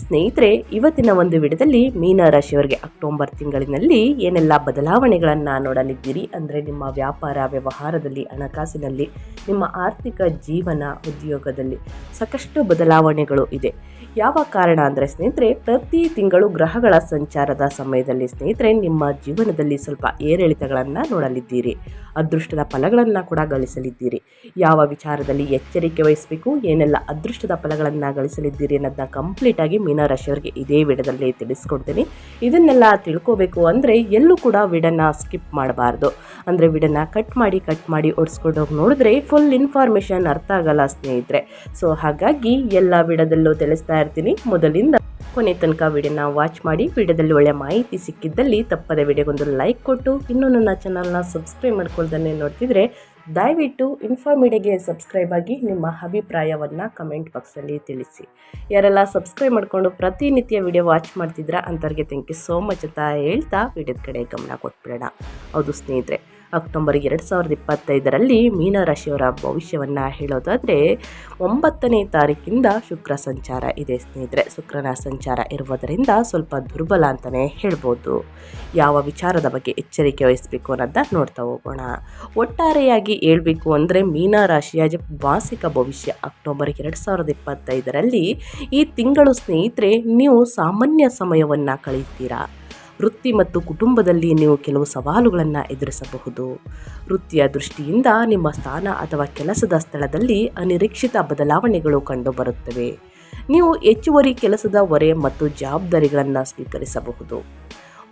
ಸ್ನೇಹಿತರೆ, ಇವತ್ತಿನ ಒಂದು ವಿಡದಲ್ಲಿ ಮೀನ ರಾಶಿಯವರಿಗೆ ಅಕ್ಟೋಬರ್ ತಿಂಗಳಿನಲ್ಲಿ ಏನೆಲ್ಲ ಬದಲಾವಣೆಗಳನ್ನು ನೋಡಲಿದ್ದೀರಿ? ಅಂದರೆ ನಿಮ್ಮ ವ್ಯಾಪಾರ ವ್ಯವಹಾರದಲ್ಲಿ, ಹಣಕಾಸಿನಲ್ಲಿ, ನಿಮ್ಮ ಆರ್ಥಿಕ ಜೀವನ ಉದ್ಯೋಗದಲ್ಲಿ ಸಾಕಷ್ಟು ಬದಲಾವಣೆಗಳು ಇದೆ. ಯಾವ ಕಾರಣ ಅಂದರೆ ಸ್ನೇಹಿತರೆ, ಪ್ರತಿ ತಿಂಗಳು ಗ್ರಹಗಳ ಸಂಚಾರದ ಸಮಯದಲ್ಲಿ ಸ್ನೇಹಿತರೆ, ನಿಮ್ಮ ಜೀವನದಲ್ಲಿ ಸ್ವಲ್ಪ ಏರಿಳಿತಗಳನ್ನು ನೋಡಲಿದ್ದೀರಿ. ಅದೃಷ್ಟದ ಫಲಗಳನ್ನು ಕೂಡ ಗಳಿಸಲಿದ್ದೀರಿ. ಯಾವ ವಿಚಾರದಲ್ಲಿ ಎಚ್ಚರಿಕೆ ವಹಿಸಬೇಕು, ಏನೆಲ್ಲ ಅದೃಷ್ಟದ ಫಲಗಳನ್ನು ಗಳಿಸಲಿದ್ದೀರಿ ಅನ್ನೋದನ್ನ ಕಂಪ್ಲೀಟಾಗಿ ಮೀನರಾಶಿಯವರಿಗೆ ಇದೇ ವಿಡದಲ್ಲಿ ತಿಳಿಸ್ಕೊಡ್ತೀನಿ. ಇದನ್ನೆಲ್ಲ ತಿಳ್ಕೋಬೇಕು ಅಂದರೆ ಎಲ್ಲೂ ಕೂಡ ವಿಡನ್ನ ಸ್ಕಿಪ್ ಮಾಡಬಾರ್ದು. ಅಂದರೆ ವಿಡನ್ನ ಕಟ್ ಮಾಡಿ ಕಟ್ ಮಾಡಿ ಓಡಿಸ್ಕೊಂಡು ಹೋಗಿ ನೋಡಿದ್ರೆ ಫುಲ್ ಇನ್ಫಾರ್ಮೇಷನ್ ಅರ್ಥ ಆಗಲ್ಲ ಸ್ನೇಹಿತರೆ. ಸೊ ಹಾಗಾಗಿ ಎಲ್ಲ ವಿಡದಲ್ಲೂ ತಿಳಿಸ್ತಾ ಇರ್ತೀನಿ ಮೊದಲಿಂದ ಕೊನೆ ತನಕ ವಿಡಿಯೋನ ವಾಚ್ ಮಾಡಿ, ವಿಡಿಯೋದಲ್ಲಿ ಒಳ್ಳೆ ಮಾಹಿತಿ ಸಿಕ್ಕಿದ್ದಲ್ಲಿ ತಪ್ಪದೆ ವಿಡಿಯೋಗೊಂದು ಲೈಕ್ ಕೊಟ್ಟು, ಇನ್ನೂ ನನ್ನ ಚಾನಲ್ನ ಸಬ್ಸ್ಕ್ರೈಬ್ ಮಾಡ್ಕೊಳ್ದೇ ನೋಡ್ತಿದ್ರೆ, ದಯವಿಟ್ಟು ಇನ್ಫಾರ್ಮಿಡಿಯಾಗೆ ಸಬ್ಸ್ಕ್ರೈಬ್ ಆಗಿ ನಿಮ್ಮ ಅಭಿಪ್ರಾಯವನ್ನು ಕಮೆಂಟ್ ಬಾಕ್ಸಲ್ಲಿ ತಿಳಿಸಿ. ಯಾರೆಲ್ಲ ಸಬ್ಸ್ಕ್ರೈಬ್ ಮಾಡಿಕೊಂಡು ಪ್ರತಿನಿತ್ಯ ವಿಡಿಯೋ ವಾಚ್ ಮಾಡ್ತಿದ್ರ ಅಂಥವ್ರಿಗೆ ಥ್ಯಾಂಕ್ ಯು ಸೋ ಮಚ್ ಅಂತ ಹೇಳ್ತಾ ವಿಡಿಯೋದ ಕಡೆ ಗಮನ ಕೊಟ್ಬಿಡೋಣ. ಹೌದು ಸ್ನೇಹಿತರೆ ಅಕ್ಟೋಬರ್ ಎರಡು ಸಾವಿರದ ಇಪ್ಪತ್ತೈದರಲ್ಲಿ ಮೀನರಾಶಿಯವರ ಭವಿಷ್ಯವನ್ನು ಹೇಳೋದಾದರೆ ಒಂಬತ್ತನೇ ತಾರೀಕಿಂದ ಶುಕ್ರ ಸಂಚಾರ ಇದೆ ಸ್ನೇಹಿತರೆ. ಶುಕ್ರನ ಸಂಚಾರ ಇರುವುದರಿಂದ ಸ್ವಲ್ಪ ದುರ್ಬಲ ಅಂತಲೇ ಹೇಳ್ಬೋದು. ಯಾವ ವಿಚಾರದ ಬಗ್ಗೆ ಎಚ್ಚರಿಕೆ ವಹಿಸಬೇಕು ಅನ್ನೋದನ್ನ ನೋಡ್ತಾ ಹೋಗೋಣ. ಒಟ್ಟಾರೆಯಾಗಿ ಹೇಳಬೇಕು ಅಂದರೆ ಮೀನರಾಶಿಯ ಮಾಸಿಕ ಭವಿಷ್ಯ ಅಕ್ಟೋಬರ್ ಎರಡು ಸಾವಿರದ ಇಪ್ಪತ್ತೈದರಲ್ಲಿ ಈ ತಿಂಗಳು ಸ್ನೇಹಿತರೆ ನೀವು ಸಾಮಾನ್ಯ ಸಮಯವನ್ನು ಕಳೀತೀರಾ ವೃತ್ತಿ ಮತ್ತು ಕುಟುಂಬದಲ್ಲಿ ನೀವು ಕೆಲವು ಸವಾಲುಗಳನ್ನು ಎದುರಿಸಬಹುದು. ವೃತ್ತಿಯ ದೃಷ್ಟಿಯಿಂದ ನಿಮ್ಮ ಸ್ಥಾನ ಅಥವಾ ಕೆಲಸದ ಸ್ಥಳದಲ್ಲಿ ಅನಿರೀಕ್ಷಿತ ಬದಲಾವಣೆಗಳು ಕಂಡುಬರುತ್ತವೆ. ನೀವು ಹೆಚ್ಚುವರಿ ಕೆಲಸದ ಹೊರೆ ಮತ್ತು ಜವಾಬ್ದಾರಿಗಳನ್ನು ಸ್ವೀಕರಿಸಬಹುದು.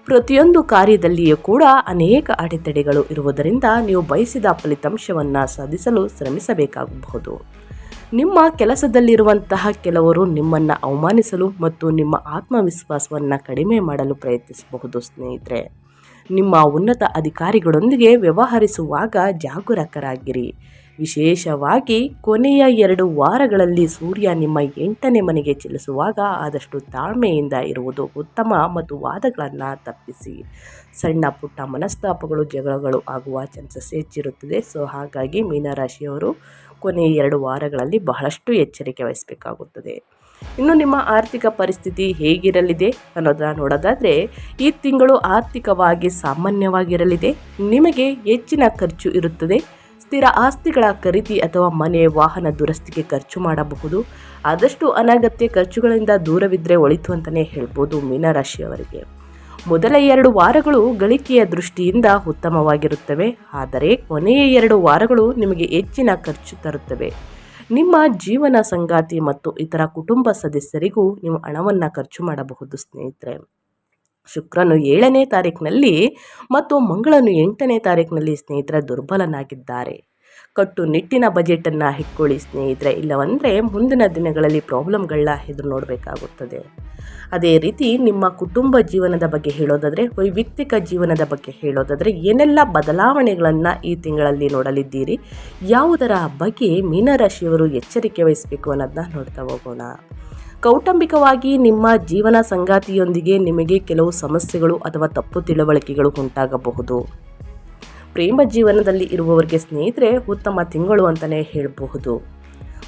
ಪ್ರತಿಯೊಂದು ಕಾರ್ಯದಲ್ಲಿಯೂ ಕೂಡ ಅನೇಕ ಅಡೆತಡೆಗಳು ಇರುವುದರಿಂದ ನೀವು ಬಯಸಿದ ಫಲಿತಾಂಶವನ್ನು ಸಾಧಿಸಲು ಶ್ರಮಿಸಬೇಕಾಗಬಹುದು. ನಿಮ್ಮ ಕೆಲಸದಲ್ಲಿರುವಂತಹ ಕೆಲವರು ನಿಮ್ಮನ್ನು ಅವಮಾನಿಸಲು ಮತ್ತು ನಿಮ್ಮ ಆತ್ಮವಿಶ್ವಾಸವನ್ನು ಕಡಿಮೆ ಮಾಡಲು ಪ್ರಯತ್ನಿಸಬಹುದು, ಸ್ನೇಹಿತರೆ. ನಿಮ್ಮ ಉನ್ನತ ಅಧಿಕಾರಿಗಳೊಂದಿಗೆ ವ್ಯವಹರಿಸುವಾಗ ಜಾಗರೂಕರಾಗಿರಿ. ವಿಶೇಷವಾಗಿ ಕೊನೆಯ ಎರಡು ವಾರಗಳಲ್ಲಿ ಸೂರ್ಯ ನಿಮ್ಮ ಎಂಟನೇ ಮನೆಗೆ ಚಲಿಸುವಾಗ ಆದಷ್ಟು ತಾಳ್ಮೆಯಿಂದ ಇರುವುದು ಉತ್ತಮ ಮತ್ತು ವಾದಗಳನ್ನು ತಪ್ಪಿಸಿ. ಸಣ್ಣ ಪುಟ್ಟ ಮನಸ್ತಾಪಗಳು, ಜಗಳಗಳು ಆಗುವ ಚಾನ್ಸಸ್ ಹೆಚ್ಚಿರುತ್ತದೆ. ಸೊ ಹಾಗಾಗಿ ಮೀನರಾಶಿಯವರು ಕೊನೆಯ ಎರಡು ವಾರಗಳಲ್ಲಿ ಬಹಳಷ್ಟು ಎಚ್ಚರಿಕೆ ವಹಿಸಬೇಕಾಗುತ್ತದೆ. ಇನ್ನು ನಿಮ್ಮ ಆರ್ಥಿಕ ಪರಿಸ್ಥಿತಿ ಹೇಗಿರಲಿದೆ ಅನ್ನೋದನ್ನ ನೋಡೋದಾದರೆ, ಈ ತಿಂಗಳು ಆರ್ಥಿಕವಾಗಿ ಸಾಮಾನ್ಯವಾಗಿರಲಿದೆ. ನಿಮಗೆ ಹೆಚ್ಚಿನ ಖರ್ಚು ಇರುತ್ತದೆ. ಸ್ಥಿರ ಆಸ್ತಿಗಳ ಖರೀದಿ ಅಥವಾ ಮನೆ, ವಾಹನ ದುರಸ್ತಿಗೆ ಖರ್ಚು ಮಾಡಬಹುದು. ಆದಷ್ಟು ಅನಗತ್ಯ ಖರ್ಚುಗಳಿಂದ ದೂರವಿದ್ದರೆ ಒಳಿತು ಅಂತಲೇ ಹೇಳ್ಬೋದು ಮೀನರಾಶಿಯವರಿಗೆ ಮೊದಲ ಎರಡು ವಾರಗಳು ಗಳಿಕೆಯ ದೃಷ್ಟಿಯಿಂದ ಉತ್ತಮವಾಗಿರುತ್ತವೆ. ಆದರೆ ಕೊನೆಯ ಎರಡು ವಾರಗಳು ನಿಮಗೆ ಹೆಚ್ಚಿನ ಖರ್ಚು ತರುತ್ತವೆ. ನಿಮ್ಮ ಜೀವನ ಸಂಗಾತಿ ಮತ್ತು ಇತರ ಕುಟುಂಬ ಸದಸ್ಯರಿಗೂ ನೀವು ಹಣವನ್ನು ಖರ್ಚು ಮಾಡಬಹುದು ಸ್ನೇಹಿತರೆ. ಶುಕ್ರನು ಏಳನೇ ತಾರೀಕಿನಲ್ಲಿ ಮತ್ತು ಮಂಗಳನು ಎಂಟನೇ ತಾರೀಕಿನಲ್ಲಿ ಸ್ನೇಹಿತರ ದುರ್ಬಲನಾಗಿದ್ದಾರೆ. ಕಟ್ಟುನಿಟ್ಟಿನ ಬಜೆಟನ್ನು ಇಟ್ಕೊಳ್ಳಿ ಸ್ನೇಹಿತರೆ. ಇಲ್ಲವಂದರೆ ಮುಂದಿನ ದಿನಗಳಲ್ಲಿ ಪ್ರಾಬ್ಲಮ್ಗಳನ್ನ ಎದುರು ನೋಡಬೇಕಾಗುತ್ತದೆ. ಅದೇ ರೀತಿ ನಿಮ್ಮ ಕುಟುಂಬ ಜೀವನದ ಬಗ್ಗೆ ಹೇಳೋದಾದರೆ, ವೈಯಕ್ತಿಕ ಜೀವನದ ಬಗ್ಗೆ ಹೇಳೋದಾದರೆ, ಏನೆಲ್ಲ ಬದಲಾವಣೆಗಳನ್ನು ಈ ತಿಂಗಳಲ್ಲಿ ನೋಡಲಿದ್ದೀರಿ? ಯಾವುದರ ಬಗ್ಗೆ ಮೀನರಾಶಿಯವರು ಎಚ್ಚರಿಕೆ ವಹಿಸಬೇಕು ಅನ್ನೋದನ್ನ ನೋಡ್ತಾ ಹೋಗೋಣ. ಕೌಟುಂಬಿಕವಾಗಿ ನಿಮ್ಮ ಜೀವನ ಸಂಗಾತಿಯೊಂದಿಗೆ ನಿಮಗೆ ಕೆಲವು ಸಮಸ್ಯೆಗಳು ಅಥವಾ ತಪ್ಪು ತಿಳುವಳಿಕೆಗಳು ಉಂಟಾಗಬಹುದು. ಪ್ರೇಮ ಜೀವನದಲ್ಲಿ ಇರುವವರಿಗೆ ಸ್ನೇಹಿತರೆ, ಉತ್ತಮ ತಿಂಗಳು ಅಂತಲೇ ಹೇಳಬಹುದು.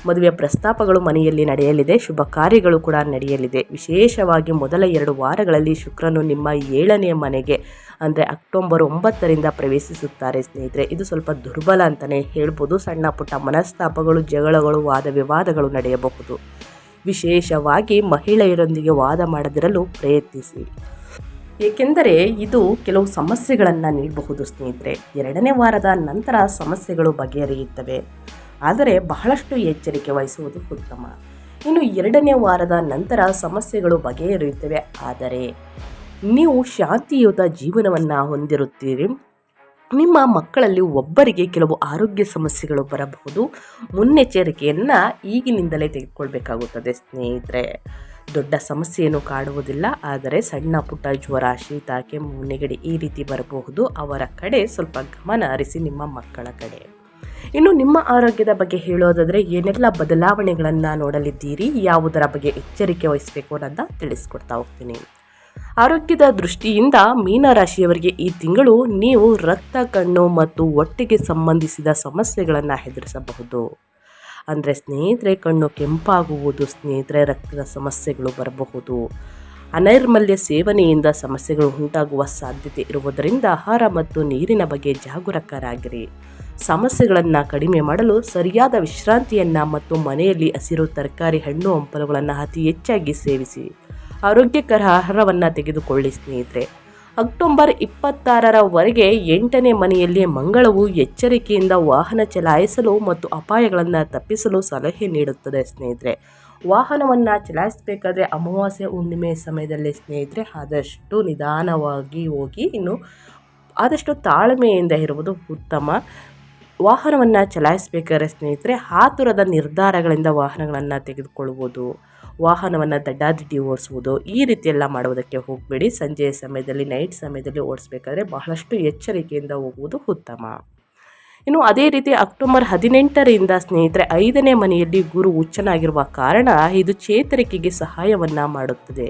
ಮದುವೆ ಪ್ರಸ್ತಾಪಗಳು ಮನೆಯಲ್ಲಿ ನಡೆಯಲಿದೆ, ಶುಭ ಕಾರ್ಯಗಳು ಕೂಡ ನಡೆಯಲಿದೆ. ವಿಶೇಷವಾಗಿ ಮೊದಲ ಎರಡು ವಾರಗಳಲ್ಲಿ ಶುಕ್ರನು ನಿಮ್ಮ ಏಳನೆಯ ಮನೆಗೆ, ಅಂದರೆ ಅಕ್ಟೋಬರ್ ಒಂಬತ್ತರಿಂದ ಪ್ರವೇಶಿಸುತ್ತಾರೆ ಸ್ನೇಹಿತರೆ. ಇದು ಸ್ವಲ್ಪ ದುರ್ಬಲ ಅಂತಲೇ ಹೇಳ್ಬೋದು. ಸಣ್ಣ ಪುಟ್ಟ ಮನಸ್ತಾಪಗಳು, ಜಗಳಗಳು, ವಾದ ವಿವಾದಗಳು ನಡೆಯಬಹುದು. ವಿಶೇಷವಾಗಿ ಮಹಿಳೆಯರೊಂದಿಗೆ ವಾದ ಮಾಡದಿರಲು ಪ್ರಯತ್ನಿಸಿ. ಏಕೆಂದರೆ ಇದು ಕೆಲವು ಸಮಸ್ಯೆಗಳನ್ನು ನೀಡಬಹುದು ಸ್ನೇಹಿತರೆ. ಎರಡನೇ ವಾರದ ನಂತರ ಸಮಸ್ಯೆಗಳು ಬಗೆಹರಿಯುತ್ತವೆ. ಆದರೆ ಬಹಳಷ್ಟು ಎಚ್ಚರಿಕೆ ವಹಿಸುವುದು ಉತ್ತಮ. ಇನ್ನು ಎರಡನೇ ವಾರದ ನಂತರ ಸಮಸ್ಯೆಗಳು ಬಗೆಹರಿಯುತ್ತವೆ. ಆದರೆ ನೀವು ಶಾಂತಿಯುತ ಜೀವನವನ್ನು ಹೊಂದಿರುತ್ತೀರಿ. ನಿಮ್ಮ ಮಕ್ಕಳಲ್ಲಿ ಒಬ್ಬರಿಗೆ ಕೆಲವು ಆರೋಗ್ಯ ಸಮಸ್ಯೆಗಳು ಬರಬಹುದು. ಮುನ್ನೆಚ್ಚರಿಕೆಯನ್ನು ಈಗಿನಿಂದಲೇ ತೆಗೆದುಕೊಳ್ಬೇಕಾಗುತ್ತದೆ ಸ್ನೇಹಿತರೆ. ದೊಡ್ಡ ಸಮಸ್ಯೆಯನ್ನು ಕಾಡುವುದಿಲ್ಲ, ಆದರೆ ಸಣ್ಣ ಪುಟ್ಟ ಜ್ವರ, ಶೀತ, ಕೆಮ್ಮು, ನೆಗಡಿ ಈ ರೀತಿ ಬರಬಹುದು. ಅವರ ಕಡೆ ಸ್ವಲ್ಪ ಗಮನ ಹರಿಸಿ ನಿಮ್ಮ ಮಕ್ಕಳ ಕಡೆ. ಇನ್ನು ನಿಮ್ಮ ಆರೋಗ್ಯದ ಬಗ್ಗೆ ಹೇಳೋದಾದರೆ, ಏನೆಲ್ಲ ಬದಲಾವಣೆಗಳನ್ನು ನೋಡಲಿದ್ದೀರಿ, ಯಾವುದರ ಬಗ್ಗೆ ಎಚ್ಚರಿಕೆ ವಹಿಸಬೇಕು ಅನ್ನೋದನ್ನ ತಿಳಿಸ್ಕೊಡ್ತಾ ಹೋಗ್ತೀನಿ. ಆರೋಗ್ಯದ ದೃಷ್ಟಿಯಿಂದ ಮೀನರಾಶಿಯವರಿಗೆ ಈ ತಿಂಗಳು ನೀವು ರಕ್ತ, ಕಣ್ಣು ಮತ್ತು ಹೊಟ್ಟೆಗೆ ಸಂಬಂಧಿಸಿದ ಸಮಸ್ಯೆಗಳನ್ನು ಎದುರಿಸಬಹುದು. ಅಂದರೆ ಸ್ನೇಹಿತರೆ, ಕಣ್ಣು ಕೆಂಪಾಗುವುದು, ಸ್ನೇಹಿತರೆ, ರಕ್ತದ ಸಮಸ್ಯೆಗಳು ಬರಬಹುದು. ಅನೈರ್ಮಲ್ಯ ಸೇವನೆಯಿಂದ ಸಮಸ್ಯೆಗಳು ಉಂಟಾಗುವ ಸಾಧ್ಯತೆ ಇರುವುದರಿಂದ ಆಹಾರ ಮತ್ತು ನೀರಿನ ಬಗ್ಗೆ ಜಾಗರೂಕರಾಗಿರಿ. ಸಮಸ್ಯೆಗಳನ್ನು ಕಡಿಮೆ ಮಾಡಲು ಸರಿಯಾದ ವಿಶ್ರಾಂತಿಯನ್ನು ಮತ್ತು ಮನೆಯಲ್ಲಿ ಹಸಿರು ತರಕಾರಿ, ಹಣ್ಣು, ಹಂಪಲುಗಳನ್ನು ಅತಿ ಹೆಚ್ಚಾಗಿ ಸೇವಿಸಿ. ಆರೋಗ್ಯಕರ ಆಹಾರವನ್ನು ತೆಗೆದುಕೊಳ್ಳಿ, ಸ್ನೇಹಿತರೆ. ಅಕ್ಟೋಬರ್ ಇಪ್ಪತ್ತಾರರವರೆಗೆ ಎಂಟನೇ ಮನೆಯಲ್ಲಿ ಮಂಗಳವು ಎಚ್ಚರಿಕೆಯಿಂದ ವಾಹನ ಚಲಾಯಿಸಲು ಮತ್ತು ಅಪಾಯಗಳನ್ನು ತಪ್ಪಿಸಲು ಸಲಹೆ ನೀಡುತ್ತದೆ, ಸ್ನೇಹಿತರೆ. ವಾಹನವನ್ನು ಚಲಾಯಿಸಬೇಕಾದ್ರೆ ಅಮಾವಾಸ್ಯೆ, ಹುಣ್ಣಿಮೆ ಸಮಯದಲ್ಲಿ, ಸ್ನೇಹಿತರೆ. ಆದಷ್ಟು ನಿಧಾನವಾಗಿ ಹೋಗಿ, ಇನ್ನು ಆದಷ್ಟು ತಾಳ್ಮೆಯಿಂದ ಇರುವುದು ಉತ್ತಮ. ವಾಹನವನ್ನು ಚಲಾಯಿಸಬೇಕಾದ್ರೆ, ಸ್ನೇಹಿತರೆ ಆತುರದ ನಿರ್ಧಾರಗಳಿಂದ ವಾಹನಗಳನ್ನು ತೆಗೆದುಕೊಳ್ಳುವುದು. ವಾಹನವನ್ನು ದಡ್ಡಾದಿಡ್ಡಿ ಓಡಿಸುವುದು, ಈ ರೀತಿ ಎಲ್ಲ ಮಾಡುವುದಕ್ಕೆ ಹೋಗಬೇಡಿ. ಸಂಜೆಯ ಸಮಯದಲ್ಲಿ ನೈಟ್ ಸಮಯದಲ್ಲಿ ಓಡಿಸ್ಬೇಕಾದ್ರೆ ಬಹಳಷ್ಟು ಎಚ್ಚರಿಕೆಯಿಂದ ಹೋಗುವುದು ಉತ್ತಮ. ಇನ್ನು ಅದೇ ರೀತಿ ಅಕ್ಟೋಬರ್ ಹದಿನೆಂಟರಿಂದ ಸ್ನೇಹಿತರೆ, ಐದನೇ ಮನೆಯಲ್ಲಿ ಗುರು ಹುಚ್ಚನಾಗಿರುವ ಕಾರಣ ಇದು ಚೇತರಿಕೆಗೆ ಸಹಾಯವನ್ನು ಮಾಡುತ್ತದೆ.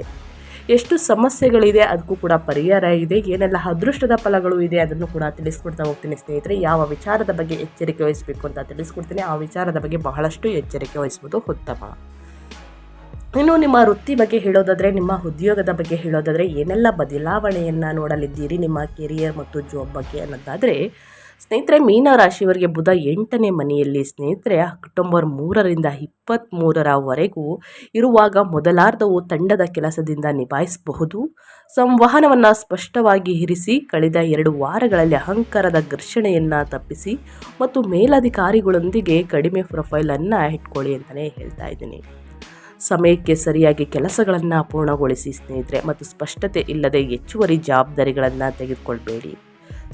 ಎಷ್ಟು ಸಮಸ್ಯೆಗಳಿದೆ ಅದಕ್ಕೂ ಕೂಡ ಪರಿಹಾರ ಇದೆ. ಏನೆಲ್ಲ ಅದೃಷ್ಟದ ಫಲಗಳು ಇದೆ ಅದನ್ನು ಕೂಡ ತಿಳಿಸ್ಕೊಡ್ತಾ ಹೋಗ್ತೀನಿ ಸ್ನೇಹಿತರೆ. ಯಾವ ವಿಚಾರದ ಬಗ್ಗೆ ಎಚ್ಚರಿಕೆ ವಹಿಸಬೇಕು ಅಂತ ತಿಳಿಸ್ಕೊಡ್ತೀನಿ. ಆ ವಿಚಾರದ ಬಗ್ಗೆ ಬಹಳಷ್ಟು ಎಚ್ಚರಿಕೆ ವಹಿಸುವುದು ಉತ್ತಮ. ಇನ್ನು ನಿಮ್ಮ ವೃತ್ತಿ ಬಗ್ಗೆ ಹೇಳೋದಾದರೆ, ನಿಮ್ಮ ಉದ್ಯೋಗದ ಬಗ್ಗೆ ಹೇಳೋದಾದರೆ, ಏನೆಲ್ಲ ಬದಲಾವಣೆಯನ್ನು ನೋಡಲಿದ್ದೀರಿ ನಿಮ್ಮ ಕೆರಿಯರ್ ಮತ್ತು ಜಾಬ್ ಬಗ್ಗೆ ಅನ್ನೋದಾದರೆ, ಸ್ನೇಹಿತರೆ ಮೀನರಾಶಿಯವರಿಗೆ ಬುಧ ಎಂಟನೇ ಮನೆಯಲ್ಲಿ ಸ್ನೇಹಿತರೆ, ಅಕ್ಟೋಬರ್ ಮೂರರಿಂದ ಇಪ್ಪತ್ತ್ಮೂರರವರೆಗೂ ಇರುವಾಗ ಮೊದಲಾರ್ಧವು ತಂಡದ ಕೆಲಸದಿಂದ ನಿಭಾಯಿಸಬಹುದು. ಸಂವಹನವನ್ನು ಸ್ಪಷ್ಟವಾಗಿ ಇರಿಸಿ, ಕಳೆದ ಎರಡು ವಾರಗಳಲ್ಲಿ ಅಹಂಕಾರದ ಘರ್ಷಣೆಯನ್ನು ತಪ್ಪಿಸಿ ಮತ್ತು ಮೇಲಧಿಕಾರಿಗಳೊಂದಿಗೆ ಕಡಿಮೆ ಪ್ರೊಫೈಲನ್ನು ಇಟ್ಕೊಳ್ಳಿ ಅಂತಲೇ ಹೇಳ್ತಾ ಇದ್ದೀನಿ. ಸಮಯಕ್ಕೆ ಸರಿಯಾಗಿ ಕೆಲಸಗಳನ್ನು ಪೂರ್ಣಗೊಳಿಸಿ ಸ್ನೇಹಿತರೆ, ಮತ್ತು ಸ್ಪಷ್ಟತೆ ಇಲ್ಲದೆ ಹೆಚ್ಚುವರಿ ಜವಾಬ್ದಾರಿಗಳನ್ನು ತೆಗೆದುಕೊಳ್ಬೇಡಿ.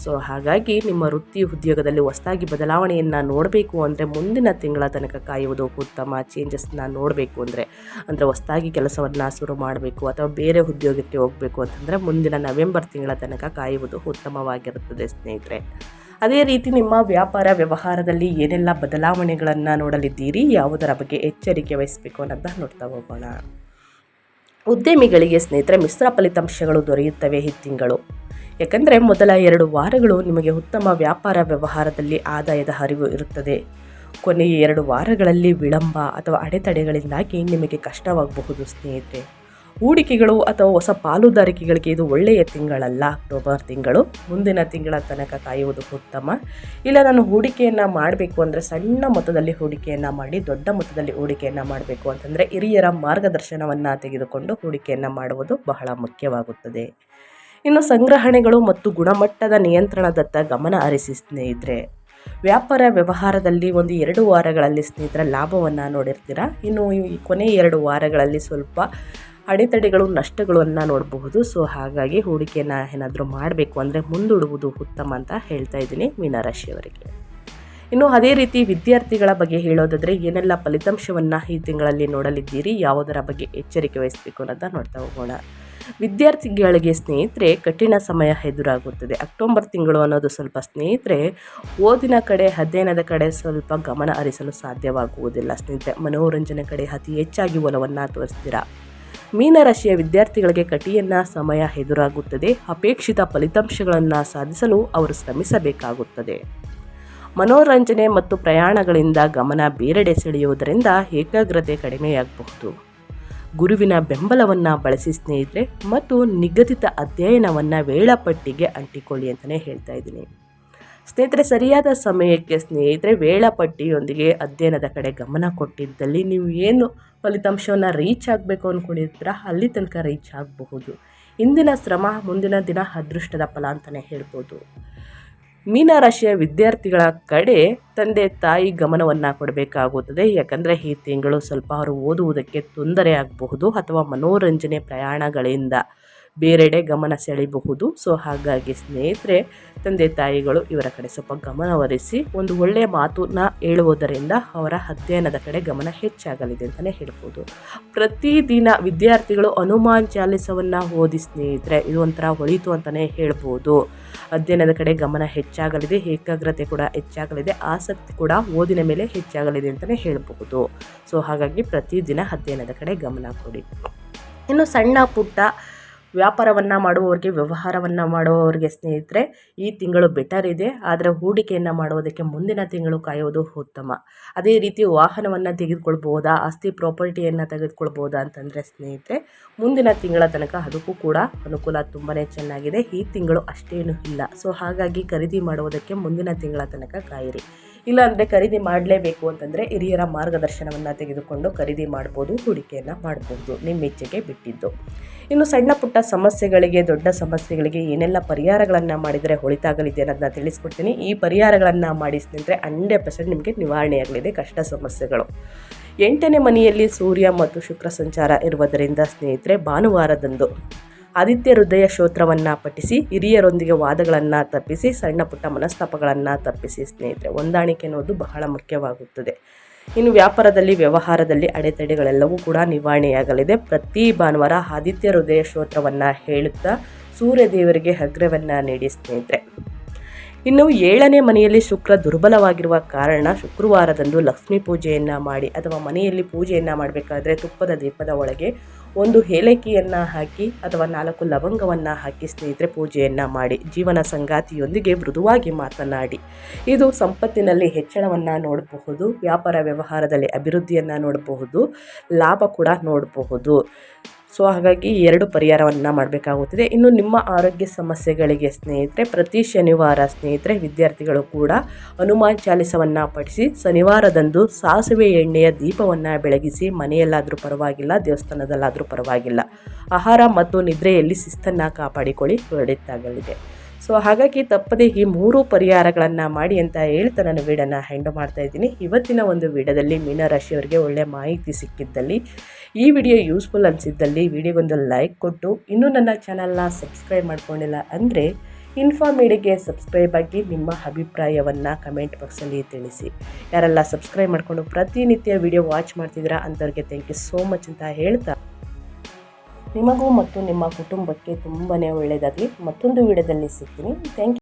ಸೊ ಹಾಗಾಗಿ ನಿಮ್ಮ ವೃತ್ತಿ ಉದ್ಯೋಗದಲ್ಲಿ ಹೊಸದಾಗಿ ಬದಲಾವಣೆಯನ್ನು ನೋಡಬೇಕು ಅಂದರೆ ಮುಂದಿನ ತಿಂಗಳ ತನಕ ಕಾಯುವುದು ಉತ್ತಮ. ಚೇಂಜಸ್ನ ನೋಡಬೇಕು ಅಂದರೆ ಅಂದರೆ ಹೊಸದಾಗಿ ಕೆಲಸವನ್ನು ಶುರು ಮಾಡಬೇಕು ಅಥವಾ ಬೇರೆ ಉದ್ಯೋಗಕ್ಕೆ ಹೋಗಬೇಕು ಅಂತಂದರೆ ಮುಂದಿನ ನವೆಂಬರ್ ತಿಂಗಳ ತನಕ ಕಾಯುವುದು ಉತ್ತಮವಾಗಿರುತ್ತದೆ ಸ್ನೇಹಿತರೆ. ಅದೇ ರೀತಿ ನಿಮ್ಮ ವ್ಯಾಪಾರ ವ್ಯವಹಾರದಲ್ಲಿ ಏನೆಲ್ಲ ಬದಲಾವಣೆಗಳನ್ನು ನೋಡಲಿದ್ದೀರಿ? ಯಾವುದರ ಬಗ್ಗೆ ಎಚ್ಚರಿಕೆ ವಹಿಸಬೇಕು ಅನ್ನೋದನ್ನ ನೋಡ್ತಾ ಹೋಗೋಣ. ಉದ್ಯಮಿಗಳಿಗೆ ಸ್ನೇಹಿತರೆ, ಮಿಶ್ರ ಫಲಿತಾಂಶಗಳು ದೊರೆಯುತ್ತವೆ ಈ ತಿಂಗಳು. ಯಾಕಂದರೆ ಮೊದಲ ಎರಡು ವಾರಗಳು ನಿಮಗೆ ಉತ್ತಮ ವ್ಯಾಪಾರ ವ್ಯವಹಾರದಲ್ಲಿ ಆದಾಯದ ಹರಿವು ಇರುತ್ತದೆ. ಕೊನೆಯ ಎರಡು ವಾರಗಳಲ್ಲಿ ವಿಳಂಬ ಅಥವಾ ಅಡೆತಡೆಗಳಿಂದಾಗಿ ನಿಮಗೆ ಕಷ್ಟವಾಗಬಹುದು ಸ್ನೇಹಿತರೆ. ಹೂಡಿಕೆಗಳು ಅಥವಾ ಹೊಸ ಪಾಲುದಾರಿಕೆಗಳಿಗೆ ಇದು ಒಳ್ಳೆಯ ತಿಂಗಳಲ್ಲ. ಅಕ್ಟೋಬರ್ ತಿಂಗಳು. ಮುಂದಿನ ತಿಂಗಳ ತನಕ ಕಾಯುವುದು ಉತ್ತಮ. ಇಲ್ಲ, ನಾನು ಹೂಡಿಕೆಯನ್ನು ಮಾಡಬೇಕು ಅಂದರೆ ಸಣ್ಣ ಮೊತ್ತದಲ್ಲಿ ಹೂಡಿಕೆಯನ್ನು ಮಾಡಿ, ದೊಡ್ಡ ಮೊತ್ತದಲ್ಲಿ ಹೂಡಿಕೆಯನ್ನು ಮಾಡಬೇಕು ಅಂತಂದರೆ ಹಿರಿಯರ ಮಾರ್ಗದರ್ಶನವನ್ನು ತೆಗೆದುಕೊಂಡು ಹೂಡಿಕೆಯನ್ನು ಮಾಡುವುದು ಬಹಳ ಮುಖ್ಯವಾಗುತ್ತದೆ. ಇನ್ನು ಸಂಗ್ರಹಣೆಗಳು ಮತ್ತು ಗುಣಮಟ್ಟದ ನಿಯಂತ್ರಣದತ್ತ ಗಮನ ಹರಿಸಿ ಸ್ನೇಹಿತರೆ. ವ್ಯಾಪಾರ ವ್ಯವಹಾರದಲ್ಲಿ ಒಂದು ಎರಡು ವಾರಗಳಲ್ಲಿ ಸ್ನೇಹಿತರ ಲಾಭವನ್ನು ನೋಡಿರ್ತೀರಾ? ಇನ್ನು ಈ ಕೊನೆ ಎರಡು ವಾರಗಳಲ್ಲಿ ಸ್ವಲ್ಪ ಅಡೆತಡೆಗಳು, ನಷ್ಟಗಳನ್ನು ನೋಡಬಹುದು. ಸೊ, ಹಾಗಾಗಿ ಹೂಡಿಕೆನ ಏನಾದರೂ ಮಾಡಬೇಕು ಅಂದರೆ ಮುಂದೂಡುವುದು ಉತ್ತಮ ಅಂತ ಹೇಳ್ತಾ ಇದ್ದೀನಿ ಮೀನರಾಶಿಯವರಿಗೆ ಇನ್ನು ಅದೇ ರೀತಿ ವಿದ್ಯಾರ್ಥಿಗಳ ಬಗ್ಗೆ ಹೇಳೋದಾದರೆ ಏನೆಲ್ಲ ಫಲಿತಾಂಶವನ್ನು ಈ ತಿಂಗಳಲ್ಲಿ ನೋಡಲಿದ್ದೀರಿ, ಯಾವುದರ ಬಗ್ಗೆ ಎಚ್ಚರಿಕೆ ವಹಿಸಬೇಕು ಅನ್ನೋದನ್ನ ನೋಡ್ತಾ ಹೋಗೋಣ. ವಿದ್ಯಾರ್ಥಿಗಳಿಗೆ ಸ್ನೇಹಿತರೆ, ಕಠಿಣ ಸಮಯ ಎದುರಾಗುತ್ತದೆ. ಅಕ್ಟೋಬರ್ ತಿಂಗಳು ಅನ್ನೋದು ಸ್ವಲ್ಪ ಸ್ನೇಹಿತರೆ, ಓದಿನ ಕಡೆ, ಅಧ್ಯಯನದ ಕಡೆ ಸ್ವಲ್ಪ ಗಮನ ಹರಿಸಲು ಸಾಧ್ಯವಾಗುವುದಿಲ್ಲ. ಸ್ನೇಹಿತರೆ, ಮನೋರಂಜನೆ ಕಡೆ ಅತಿ ಹೆಚ್ಚಾಗಿ ಒಲವನ್ನು ತೋರಿಸ್ತೀರಾ? ಮೀನರಾಶಿಯ ವಿದ್ಯಾರ್ಥಿಗಳಿಗೆ ಕಠಿಣ ಸಮಯ ಎದುರಾಗುತ್ತದೆ. ಅಪೇಕ್ಷಿತ ಫಲಿತಾಂಶಗಳನ್ನು ಸಾಧಿಸಲು ಅವರು ಶ್ರಮಿಸಬೇಕಾಗುತ್ತದೆ. ಮನೋರಂಜನೆ ಮತ್ತು ಪ್ರಯಾಣಗಳಿಂದ ಗಮನ ಬೇರೆಡೆ ಸೆಳೆಯುವುದರಿಂದ ಏಕಾಗ್ರತೆ ಕಡಿಮೆಯಾಗಬಹುದು. ಗುರುವಿನ ಬೆಂಬಲವನ್ನು ಬಳಸಿ ಸ್ನೇಹಿತರೆ ಮತ್ತು ನಿಗದಿತ ಅಧ್ಯಯನವನ್ನು ವೇಳಾಪಟ್ಟಿಗೆ ಅಂಟಿಕೊಳ್ಳಿ ಅಂತಲೇ ಹೇಳ್ತಾ ಇದ್ದೀನಿ. ಸ್ನೇಹಿತರೆ, ಸರಿಯಾದ ಸಮಯಕ್ಕೆ ಸ್ನೇಹಿತರೆ ವೇಳಾಪಟ್ಟಿಯೊಂದಿಗೆ ಅಧ್ಯಯನದ ಕಡೆ ಗಮನ ಕೊಟ್ಟಿದ್ದಲ್ಲಿ ನೀವು ಏನು ಫಲಿತಾಂಶವನ್ನು ರೀಚ್ ಆಗಬೇಕು ಅಂದ್ಕೊಂಡಿರ್ತೀರ ಅಲ್ಲಿ ತನಕ ರೀಚ್ ಆಗಬಹುದು. ಇಂದಿನ ಶ್ರಮ, ಮುಂದಿನ ದಿನ ಅದೃಷ್ಟದ ಫಲ ಅಂತಲೇ ಹೇಳ್ಬೋದು. ಮೀನರಾಶಿಯ ವಿದ್ಯಾರ್ಥಿಗಳ ಕಡೆ ತಂದೆ ತಾಯಿ ಗಮನವನ್ನು ಕೊಡಬೇಕಾಗುತ್ತದೆ. ಯಾಕಂದರೆ ಈ ತಿಂಗಳು ಸ್ವಲ್ಪ ಅವರು ಓದುವುದಕ್ಕೆ ತೊಂದರೆ ಆಗಬಹುದು ಅಥವಾ ಮನೋರಂಜನೆ ಪ್ರಯಾಣಗಳಿಂದ. ಬೇರೆಡೆ ಗಮನ ಸೆಳೆಯಬಹುದು. ಸೊ, ಹಾಗಾಗಿ ಸ್ನೇಹಿತರೆ, ತಂದೆ ತಾಯಿಗಳು ಇವರ ಕಡೆ ಸ್ವಲ್ಪ ಗಮನವರಿಸಿ ಒಂದು ಒಳ್ಳೆಯ ಮಾತನ್ನ ಹೇಳುವುದರಿಂದ ಅವರ ಅಧ್ಯಯನದ ಕಡೆ ಗಮನ ಹೆಚ್ಚಾಗಲಿದೆ ಅಂತಲೇ ಹೇಳ್ಬೋದು. ಪ್ರತಿದಿನ ವಿದ್ಯಾರ್ಥಿಗಳು ಹನುಮಾನ್ ಚಾಲಿಸವನ್ನು ಓದಿ ಸ್ನೇಹಿತರೆ, ಇದು ಒಂಥರ ಹೊಳಿತು ಅಂತಲೇ ಹೇಳ್ಬೋದು. ಅಧ್ಯಯನದ ಕಡೆ ಗಮನ ಹೆಚ್ಚಾಗಲಿದೆ, ಏಕಾಗ್ರತೆ ಕೂಡ ಹೆಚ್ಚಾಗಲಿದೆ, ಆಸಕ್ತಿ ಕೂಡ ಓದಿನ ಮೇಲೆ ಹೆಚ್ಚಾಗಲಿದೆ ಅಂತಲೇ ಹೇಳಬಹುದು ಸೊ, ಹಾಗಾಗಿ ಪ್ರತಿದಿನ ಅಧ್ಯಯನದ ಕಡೆ ಗಮನ ಕೊಡಿ. ಇನ್ನು ಸಣ್ಣ ಪುಟ್ಟ ವ್ಯಾಪಾರವನ್ನು ಮಾಡುವವರಿಗೆ, ವ್ಯವಹಾರವನ್ನು ಮಾಡುವವರಿಗೆ ಸ್ನೇಹಿತರೆ, ಈ ತಿಂಗಳು ಬೆಟರ್ ಇದೆ. ಆದರೆ ಹೂಡಿಕೆಯನ್ನು ಮಾಡುವುದಕ್ಕೆ ಮುಂದಿನ ತಿಂಗಳು ಕಾಯೋದು ಉತ್ತಮ. ಅದೇ ರೀತಿ ವಾಹನವನ್ನು ತೆಗೆದುಕೊಳ್ಬೋದಾ, ಆಸ್ತಿ ಪ್ರಾಪರ್ಟಿಯನ್ನು ತೆಗೆದುಕೊಳ್ಬೋದಾ ಅಂತಂದರೆ ಸ್ನೇಹಿತರೆ, ಮುಂದಿನ ತಿಂಗಳ ತನಕ ಅದಕ್ಕೂ ಕೂಡ ಅನುಕೂಲ ತುಂಬಾ ಚೆನ್ನಾಗಿದೆ. ಈ ತಿಂಗಳು ಅಷ್ಟೇನೂ ಇಲ್ಲ. ಸೊ ಹಾಗಾಗಿ ಖರೀದಿ ಮಾಡುವುದಕ್ಕೆ ಮುಂದಿನ ತಿಂಗಳ ತನಕ ಕಾಯಿರಿ. ಇಲ್ಲಾಂದರೆ ಖರೀದಿ ಮಾಡಲೇಬೇಕು ಅಂತಂದರೆ ಹಿರಿಯರ ಮಾರ್ಗದರ್ಶನವನ್ನು ತೆಗೆದುಕೊಂಡು ಖರೀದಿ ಮಾಡ್ಬೋದು, ಹೂಡಿಕೆಯನ್ನು ಮಾಡ್ಬೋದು ನಿಮ್ಮ ಇಚ್ಛೆಗೆ ಬಿಟ್ಟಿದ್ದು. ಇನ್ನು ಸಣ್ಣ ಪುಟ್ಟ ಸಮಸ್ಯೆಗಳಿಗೆ, ದೊಡ್ಡ ಸಮಸ್ಯೆಗಳಿಗೆ ಏನೆಲ್ಲ ಪರಿಹಾರಗಳನ್ನು ಮಾಡಿದರೆ ಹೊಳಿತಾಗಲಿದೆ ಅನ್ನೋದನ್ನ ತಿಳಿಸ್ಕೊಡ್ತೀನಿ. ಈ ಪರಿಹಾರಗಳನ್ನು ಸ್ನೇಹಿತರೆ, ಹಂಡ್ರೆಡ್ ಪರ್ಸೆಂಟ್ ನಿಮಗೆ ನಿವಾರಣೆಯಾಗಲಿದೆ ಕಷ್ಟ ಸಮಸ್ಯೆಗಳು. ಎಂಟನೇ ಮನೆಯಲ್ಲಿ ಸೂರ್ಯ ಮತ್ತು ಶುಕ್ರ ಸಂಚಾರ ಇರುವುದರಿಂದ ಸ್ನೇಹಿತರೆ, ಭಾನುವಾರದಂದು ಆದಿತ್ಯ ಹೃದಯ ಶ್ರೋತ್ರವನ್ನು ಪಠಿಸಿ, ಹಿರಿಯರೊಂದಿಗೆ ವಾದಗಳನ್ನು ತಪ್ಪಿಸಿ, ಸಣ್ಣ ಪುಟ್ಟ ಮನಸ್ತಾಪಗಳನ್ನು ತಪ್ಪಿಸಿ ಸ್ನೇಹಿತರೆ, ಹೊಂದಾಣಿಕೆ ಅನ್ನೋದು ಬಹಳ ಮುಖ್ಯವಾಗುತ್ತದೆ. ಇನ್ನು ವ್ಯಾಪಾರದಲ್ಲಿ, ವ್ಯವಹಾರದಲ್ಲಿ ಅಡೆತಡೆಗಳೆಲ್ಲವೂ ಕೂಡ ನಿವಾರಣೆಯಾಗಲಿದೆ. ಪ್ರತಿ ಭಾನುವಾರ ಆದಿತ್ಯ ಹೃದಯ ಶ್ರೋತ್ರವನ್ನು ಹೇಳುತ್ತಾ ಸೂರ್ಯ ದೇವರಿಗೆ ಅಗ್ರವನ್ನು ನೀಡಿ ಸ್ನೇಹಿತರೆ. ಇನ್ನು ಏಳನೇ ಮನೆಯಲ್ಲಿ ಶುಕ್ರ ದುರ್ಬಲವಾಗಿರುವ ಕಾರಣ ಶುಕ್ರವಾರದಂದು ಲಕ್ಷ್ಮೀ ಪೂಜೆಯನ್ನು ಮಾಡಿ ಅಥವಾ ಮನೆಯಲ್ಲಿ ಪೂಜೆಯನ್ನು ಮಾಡಬೇಕಾದ್ರೆ ತುಪ್ಪದ ದೀಪದ ಒಳಗೆ ಒಂದು ಏಲಕ್ಕಿಯನ್ನು ಹಾಕಿ ಅಥವಾ ನಾಲ್ಕು ಲವಂಗವನ್ನು ಹಾಕಿ ಸ್ನೇಹಿತರೆ ಪೂಜೆಯನ್ನು ಮಾಡಿ ಜೀವನ ಸಂಗಾತಿಯೊಂದಿಗೆ ಮೃದುವಾಗಿ ಮಾತನಾಡಿ. ಇದು ಸಂಪತ್ತಿನಲ್ಲಿ ಹೆಚ್ಚಳವನ್ನು ನೋಡಬಹುದು, ವ್ಯಾಪಾರ ವ್ಯವಹಾರದಲ್ಲಿ ಅಭಿವೃದ್ಧಿಯನ್ನು ನೋಡಬಹುದು, ಲಾಭ ಕೂಡ ನೋಡಬಹುದು. ಸೊ ಹಾಗಾಗಿ ಎರಡು ಪರಿಹಾರವನ್ನು ಮಾಡಬೇಕಾಗುತ್ತದೆ. ಇನ್ನು ನಿಮ್ಮ ಆರೋಗ್ಯ ಸಮಸ್ಯೆಗಳಿಗೆ ಸ್ನೇಹಿತರೆ, ಪ್ರತಿ ಶನಿವಾರ ಸ್ನೇಹಿತರೆ, ವಿದ್ಯಾರ್ಥಿಗಳು ಕೂಡ ಹನುಮಾನ್ ಚಾಲಿಸವನ್ನು ಪಠಿಸಿ, ಶನಿವಾರದಂದು ಸಾಸಿವೆ ಎಣ್ಣೆಯ ದೀಪವನ್ನು ಬೆಳಗಿಸಿ, ಮನೆಯಲ್ಲಾದರೂ ಪರವಾಗಿಲ್ಲ, ದೇವಸ್ಥಾನದಲ್ಲಾದರೂ ಪರವಾಗಿಲ್ಲ. ಆಹಾರ ಮತ್ತು ನಿದ್ರೆಯಲ್ಲಿ ಶಿಸ್ತನ್ನು ಕಾಪಾಡಿಕೊಳ್ಳಿ ಒಳ್ಳೆಯದಾಗಲಿದೆ ಸೊ ಹಾಗಾಗಿ ತಪ್ಪದೇ ಈ ಮೂರು ಪರಿಹಾರಗಳನ್ನು ಮಾಡಿ ಅಂತ ಹೇಳ್ತಾ ನಾನು ವೀಡನ್ನು ಹ್ಯಾಂಡ್ ಮಾಡ್ತಾ ಇದ್ದೀನಿ. ಇವತ್ತಿನ ಒಂದು ವಿಡಿಯೋದಲ್ಲಿ ಮೀನರಾಶಿಯವರಿಗೆ ಒಳ್ಳೆಯ ಮಾಹಿತಿ ಸಿಕ್ಕಿದ್ದಲ್ಲಿ, ಈ ವಿಡಿಯೋ ಯೂಸ್ಫುಲ್ ಅನಿಸಿದ್ದಲ್ಲಿ ವಿಡಿಯೋಗೊಂದು ಲೈಕ್ ಕೊಟ್ಟು, ಇನ್ನೂ ನನ್ನ ಚಾನಲ್ನ ಸಬ್ಸ್ಕ್ರೈಬ್ ಮಾಡ್ಕೊಂಡಿಲ್ಲ ಅಂದರೆ ಇನ್ಫಾರ್ಮೇಡಿಗೆ ಸಬ್ಸ್ಕ್ರೈಬ್ ಆಗಿ ನಿಮ್ಮ ಅಭಿಪ್ರಾಯವನ್ನು ಕಮೆಂಟ್ ಬಾಕ್ಸಲ್ಲಿ ತಿಳಿಸಿ. ಯಾರೆಲ್ಲ ಸಬ್ಸ್ಕ್ರೈಬ್ ಮಾಡಿಕೊಂಡು ಪ್ರತಿನಿತ್ಯ ವಿಡಿಯೋ ವಾಚ್ ಮಾಡ್ತಿದ್ದೀರಾ ಅಂಥವ್ರಿಗೆ ಥ್ಯಾಂಕ್ ಯು ಸೋ ಮಚ್ ಅಂತ ಹೇಳ್ತಾ ನಿಮಗೂ ಮತ್ತು ನಿಮ್ಮ ಕುಟುಂಬಕ್ಕೆ ತುಂಬಾ ಒಳ್ಳೆಯದಾಗಲಿ. ಮತ್ತೊಂದು ವಿಡಿಯೋದಲ್ಲಿ ಸಿಗ್ತೀನಿ. Thank you